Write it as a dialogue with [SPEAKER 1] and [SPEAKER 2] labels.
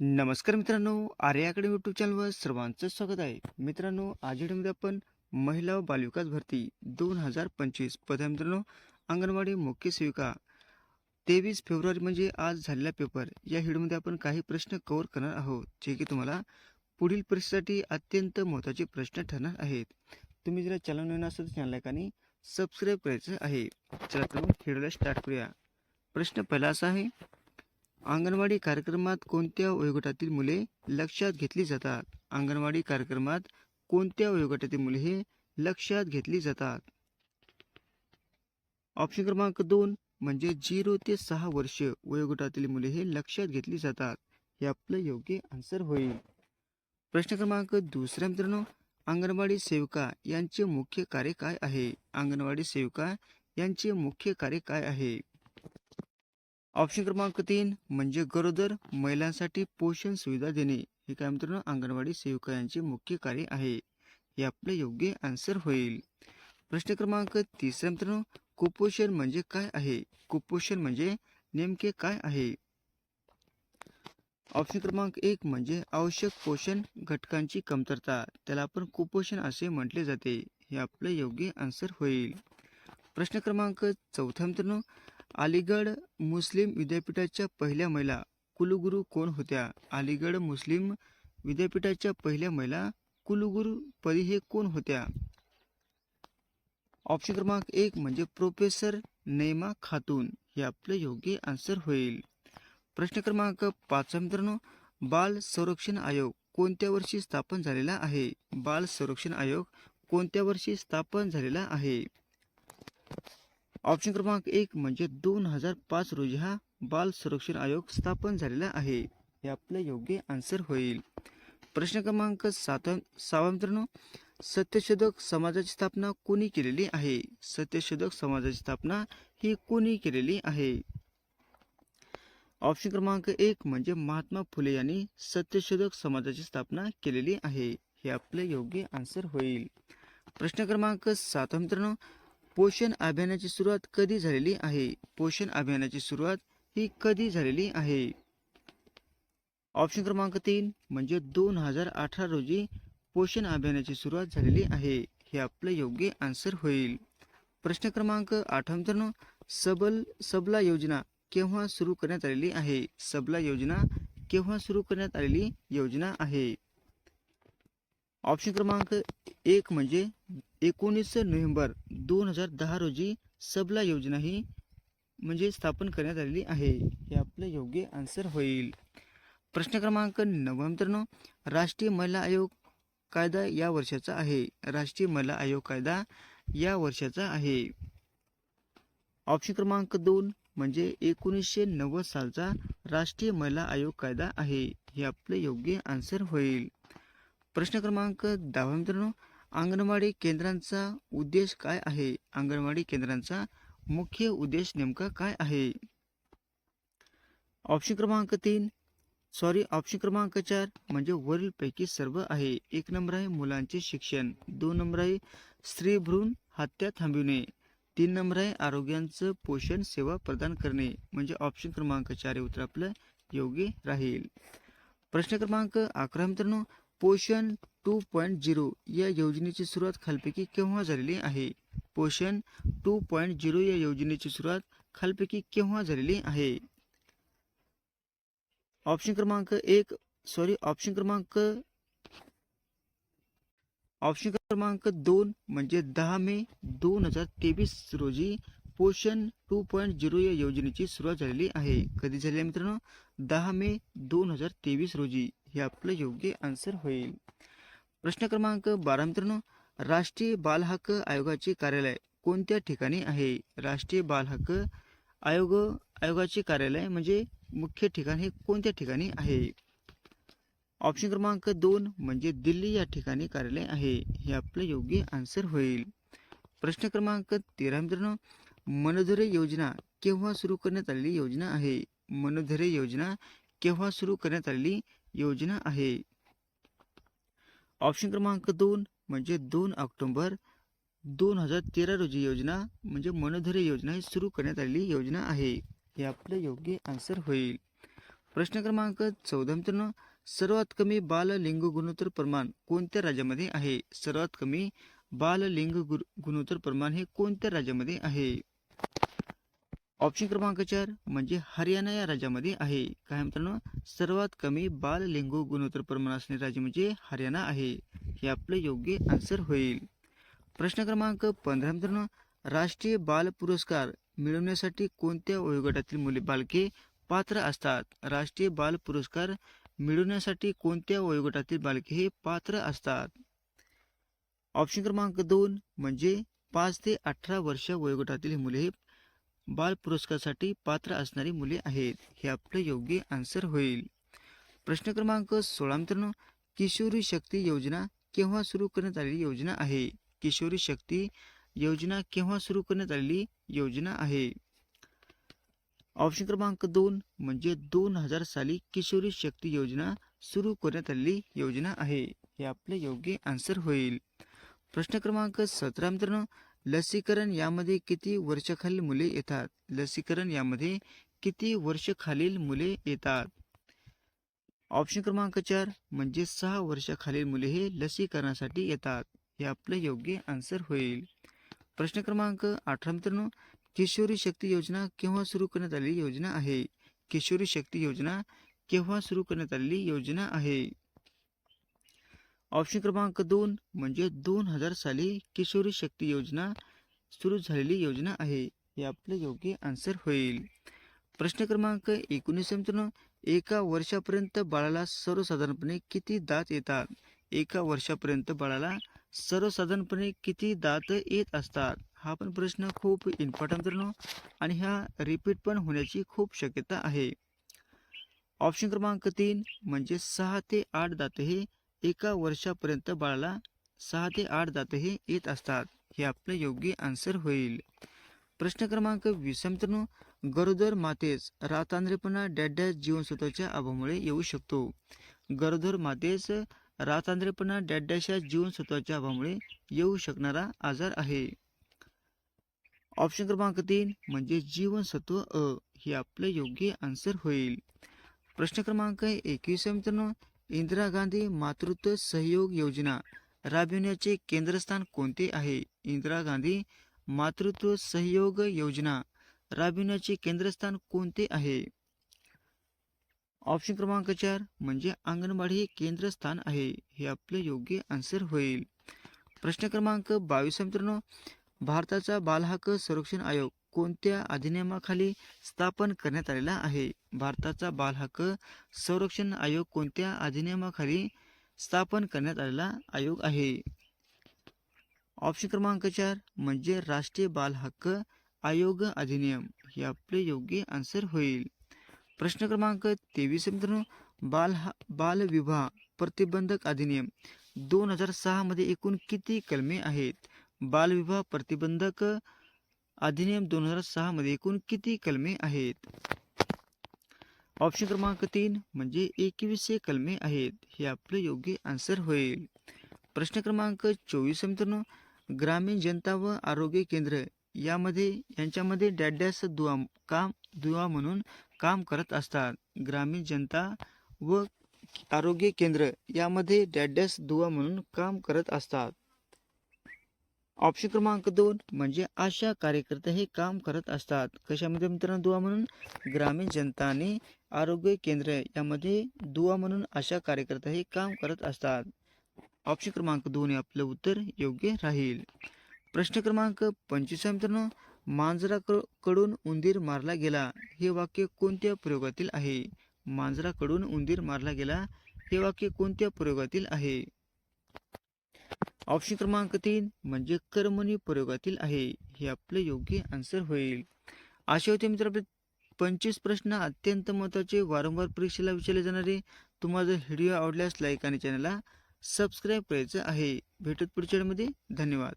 [SPEAKER 1] नमस्कार मित्रांनो आर्य academy YouTube चॅनलवर सर्वांचं स्वागत आहे. मित्रांनो आज व्हिडिओमध्ये आपण महिला व बालविकास भरती दोन हजार पंचवीस पद आहे मित्रांनो. अंगणवाडी मुख्य सेविका तेवीस फेब्रुवारी म्हणजे आज झालेला पेपर या व्हिडिओमध्ये आपण काही प्रश्न कव्हर करणार आहोत जे की तुम्हाला पुढील परीक्षेसाठी अत्यंत महत्त्वाचे प्रश्न ठरणार आहेत. तुम्ही जर चॅनल नवीन असेल तर चॅनल आणि सबस्क्राईब करायचं आहे. चला तर मग व्हिडिओला स्टार्ट करूया. प्रश्न पहिला असा आहे अंगणवाडी कार्यक्रमात कोणत्या वयोगटातील मुले लक्षात घेतली जातात? अंगणवाडी कार्यक्रमात कोणत्या वयोगटातील मुले हे लक्षात घेतली जातात? ऑप्शन क्रमांक दोन म्हणजे झिरो ते सहा वर्ष वयोगटातील मुले हे लक्षात घेतली जातात. हे आपलं योग्य आन्सर होईल. प्रश्न क्रमांक दुसऱ्या मित्रांनो अंगणवाडी सेविका यांचे मुख्य कार्य काय आहे? अंगणवाडी सेविका यांचे मुख्य कार्य काय आहे? ऑप्शन क्रमांक तीन म्हणजे गरोदर महिलांसाठी पोषण सुविधा देणे. हे काय मित्रांनो? अंगणवाडी सेविका यांचे मुख्य कार्य आहे. हे आपले योग्य आन्सर होईल. प्रश्न क्रमांक तिसरा मित्रांनो कुपोषण म्हणजे काय आहे? कुपोषण म्हणजे नेमके काय आहे? ऑप्शन क्रमांक एक म्हणजे आवश्यक पोषण घटकांची कमतरता. त्याला आपण कुपोषण असे म्हटले जाते. हे आपले योग्य आन्सर होईल. प्रश्न क्रमांक चौथा मित्रांनो अलीगड मुस्लिम विद्यापीठाच्या पहिल्या महिला कुलगुरू कोण होत्या? अलीगड मुस्लिम विद्यापीठाच्या पहिल्या महिला कुलगुरू पदी हे कोण होत्या? ऑप्शन क्रमांक एक म्हणजे प्रोफेसर नेमा खातून. हे आपलं योग्य आन्सर होईल. प्रश्न क्रमांक पाच मित्रांनो बाल संरक्षण आयोग कोणत्या वर्षी स्थापन झालेला आहे? बाल संरक्षण आयोग कोणत्या वर्षी स्थापन झालेला आहे? ऑप्शन क्रमांक एक म्हणजे दोन हजार पाच रोजी हा बाल संरक्षण आयोग स्थापन झालेला आहे. हे आपलं योग्य आन्सर होईल. प्रश्न क्रमांक सात सहावा मित्रांनो सत्यशोधक समाजाची स्थापना कोणी केलेली आहे? सत्यशोधक समाजाची स्थापना ही कोणी केलेली आहे? ऑप्शन क्रमांक एक म्हणजे महात्मा फुले यांनी सत्यशोधक समाजाची स्थापना केलेली आहे. हे आपले योग्य आन्सर होईल. प्रश्न क्रमांक सात मित्रांनो पोषण अभियानाची सुरुवात कधी झालेली आहे? पोषण अभियानाची सुरुवात ही कधी झालेली आहे? ऑप्शन क्रमांक तीन म्हणजे दोन हजार अठरा रोजी पोषण अभियानाची सुरुवात झालेली आहे. हे आपलं योग्य आन्सर होईल. प्रश्न क्रमांक आठ मित्रांनो सबल सबला योजना केव्हा सुरू करण्यात आलेली आहे? सबला योजना केव्हा सुरू करण्यात आलेली योजना आहे? ऑप्शन क्रमांक एक म्हणजे एकोणीस नोव्हेंबर दोन हजार दहा रोजी सबला योजना ही म्हणजे स्थापन करण्यात आलेली आहे. हे आपलं योग्य आन्सर होईल. प्रश्न क्रमांक नऊ मित्रांनो राष्ट्रीय महिला आयोग कायदा या वर्षाचा आहे. राष्ट्रीय महिला आयोग कायदा या वर्षाचा आहे. ऑप्शन क्रमांक दोन म्हणजे एकोणीसशे नव्वद सालचा राष्ट्रीय महिला आयोग कायदा आहे. हे आपले योग्य आन्सर होईल. प्रश्न क्रमांक दहा मित्रांनो अंगणवाडी केंद्रांचा उद्देश काय आहे? अंगणवाडी केंद्रांचा मुख्य उद्देश नेमका काय आहे? ऑप्शन क्रमांक तीन. सॉरी ऑप्शन क्रमांक चार म्हणजे वरीलपैकी सर्व आहे. एक नंबर आहे मुलांचे शिक्षण. दोन नंबर आहे स्त्री भ्रूण हत्या थांबविणे. तीन नंबर आहे आरोग्यांचं पोषण सेवा प्रदान करणे. म्हणजे ऑप्शन क्रमांक चार हे उत्तर आपलं योग्य राहील. प्रश्न क्रमांक अकरा मित्रांनो पोषण टू पॉईंट झिरो या योजनेची सुरुवात खालपैकी केव्हा झालेली आहे? पोषण टू पॉईंट झिरो या योजनेची सुरुवात खालपैकी केव्हा झालेली आहे? ऑप्शन क्रमांक एक सॉरी ऑप्शन क्रमांक ऑप्शन क्रमांक दोन म्हणजे दहा मे दोन हजार तेवीस रोजी पोषण टू पॉईंट झिरो या योजनेची सुरुवात झालेली आहे. कधी झाली आहे मित्रांनो? दहा मे दोन हजार तेवीस रोजी. हे आपलं योग्य आन्सर होईल. प्रश्न क्रमांक बारा मित्रांनो राष्ट्रीय बाल हक्क आयोगाचे कार्यालय कोणत्या ठिकाणी आहे? राष्ट्रीय बाल हक्क आयोग आयोगाचे कार्यालय म्हणजे मुख्य ठिकाण हे कोणत्या ठिकाणी आहे? ऑप्शन क्रमांक दोन म्हणजे दिल्ली या ठिकाणी कार्यालय आहे. हे आपलं योग्य आन्सर होईल. प्रश्न क्रमांक तेरा मित्रांनो मनोधरे योजना केव्हा सुरू करण्यात आलेली योजना आहे? मनोधरे योजना केव्हा सुरू करण्यात आलेली योजना आहे. ऑप्शन क्रमांक दोन म्हणजे दोन ऑक्टोबर दोन हजार तेरा रोजी योजना म्हणजे मनोधरे योजना ही सुरू करण्यात आलेली योजना आहे. हे आपलं योग्य आन्सर होईल. प्रश्न क्रमांक चौदा मित्रांनो सर्वात कमी बाल लिंग गुणोत्तर प्रमाण कोणत्या राज्यामध्ये आहे? सर्वात कमी बाल लिंग गुणोत्तर प्रमाण हे कोणत्या राज्यामध्ये आहे? ऑप्शन क्रमांक चार म्हणजे हरियाणा या राज्यामध्ये आहे. काय मित्रांनो? सर्वात कमी बाल लिंग गुणोत्तर प्रमाण असणारे राज्य म्हणजे हरियाणा आहे. हे आपलं योग्य आन्सर होईल. प्रश्न क्रमांक पंधरा मित्रांनो. राष्ट्रीय बाल पुरस्कार मिळवण्यासाठी कोणत्या वयोगटातील मुले बालके पात्र असतात? राष्ट्रीय बाल पुरस्कार मिळवण्यासाठी कोणत्या वयोगटातील बालके हे पात्र असतात? ऑप्शन क्रमांक दोन म्हणजे पाच ते अठरा वर्ष वयोगटातील मुले हे बाल पुरस्कारासाठी पात्र असणारी मुले आहेत. हे आपलं योग्य आन्सर होईल. प्रश्न क्रमांक सोळा मित्रांनो किशोरी शक्ती योजना केव्हा सुरू करण्यात आलेली योजना आहे? किशोरी शक्ती योजना केव्हा सुरू करण्यात आलेली योजना आहे? ऑप्शन क्रमांक दोन म्हणजे दोन हजार साली किशोरी शक्ती योजना सुरू करण्यात आलेली योजना आहे. हे आपलं योग्य आन्सर होईल. प्रश्न क्रमांक सतरा मित्रांनो लसीकरण यामध्ये किती वर्षाखालील मुले येतात? लसीकरण यामध्ये किती वर्षखालील मुले येतात? ऑप्शन क्रमांक चार म्हणजे सहा वर्षाखालील मुले हे लसीकरणासाठी येतात. हे आपलं योग्य आन्सर होईल. प्रश्न क्रमांक अठरा मित्रांनो किशोरी शक्ती योजना केव्हा सुरू करण्यात आलेली योजना आहे? किशोरी शक्ती योजना केव्हा सुरू करण्यात आलेली योजना आहे? ऑप्शन क्रमांक दोन म्हणजे दोन हजार साली किशोरी शक्ती योजना सुरू झालेली योजना आहे. हे आपलं योग्य आन्सर होईल. प्रश्न क्रमांक एकोणीस एका वर्षापर्यंत बाळाला सर्वसाधारणपणे किती दात येतात? एका वर्षापर्यंत बाळाला सर्वसाधारणपणे किती दात येत असतात? हा पण प्रश्न खूप इम्पॉर्टंट मित्रांनो आणि हा रिपीट पण होण्याची खूप शक्यता आहे. ऑप्शन क्रमांक तीन म्हणजे सहा ते आठ दात हे एका वर्षापर्यंत बाळाला सहा ते आठ दातही येत असतात. हे आपलं योग्य आन्सर होईल. प्रश्न क्रमांक वीस मित्रांनो गरोदर मातेस रातांद्रेपणा डॅड्या जीवनसत्वाच्या अभावामुळे येऊ शकतो. गरोदर मातेस रातांद्रेपणा डॅड्याच्या जीवनसत्वाच्या अभावामुळे येऊ शकणारा आजार आहे. ऑप्शन क्रमांक तीन म्हणजे जीवनसत्व अ हे आपलं योग्य आन्सर होईल. प्रश्न क्रमांक एकवीस मित्रांनो इंदिरा गांधी मातृत्व सहयोग योजना राबविण्याचे केंद्रस्थान कोणते आहे? इंदिरा गांधी मातृत्व सहयोग योजना राबविण्याचे केंद्रस्थान कोणते आहे? ऑप्शन क्रमांक चार म्हणजे अंगणवाडी हे केंद्रस्थान आहे. हे आपले योग्य आन्सर होईल. प्रश्न क्रमांक बावीस मित्रांनो. भारताचा बालहक्क संरक्षण आयोग कोणत्या अधिनियमाखाली स्थापन करण्यात आलेला आहे? भारताचा बालहक्क संरक्षण आयोग कोणत्या अधिनियमाखाली स्थापन करण्यात आलेला आयोग आहे? ऑप्शन क्रमांक चार म्हणजे राष्ट्रीय बालहक्क आयोग अधिनियम. हे आपले योग्य आन्सर होईल. प्रश्न क्रमांक तेवीस मित्रांनो. बाल बालविवाह प्रतिबंधक अधिनियम दोन हजार सहामध्ये एकूण किती कलमे आहेत? बालविवाह प्रतिबंधक अधिनियम दोन हजार सहामध्ये एकूण किती कलमे आहेत? ऑप्शन क्रमांक तीन म्हणजे एकवीसशे कलमे आहेत. हे आपलं योग्य आन्सर होईल. प्रश्न क्रमांक चोवीस मित्रांनो. ग्रामीण जनता व आरोग्य केंद्र यामध्ये यांच्यामध्ये डॅड्यास दुवा काम दुवा म्हणून काम करत असतात. ग्रामीण जनता व आरोग्य केंद्र यामध्ये डॅड्यास दुवा म्हणून काम करत असतात. ऑप्शन क्रमांक दोन म्हणजे आशा कार्यकर्ते हे काम करत असतात. कशामध्ये मित्रांनो दुवा म्हणून? ग्रामीण जनता आणि आरोग्य केंद्र यामध्ये दुवा म्हणून आशा कार्यकर्ते हे काम करत असतात. ऑप्शन क्रमांक दोन हे आपलं उत्तर योग्य राहील. प्रश्न क्रमांक पंचवीस मित्रांनो. मांजराकडून उंदीर मारला गेला हे वाक्य कोणत्या प्रयोगातील आहे? मांजराकडून उंदीर मारला गेला हे वाक्य कोणत्या प्रयोगातील आहे? ऑप्शन क्रमांक तीन म्हणजे कर्मणी प्रयोगातील आहे. हे आपलं योग्य आन्सर होईल. असे होते मित्र आपले पंचवीस प्रश्न अत्यंत महत्त्वाचे. वारंवार परीक्षेला विचारले जाणारे तुम्हाला जर व्हिडिओ आवडल्यास लाईक आणि चॅनलला सबस्क्राईब करायचं आहे. भेटत पुढच्या वेळेमध्ये. धन्यवाद.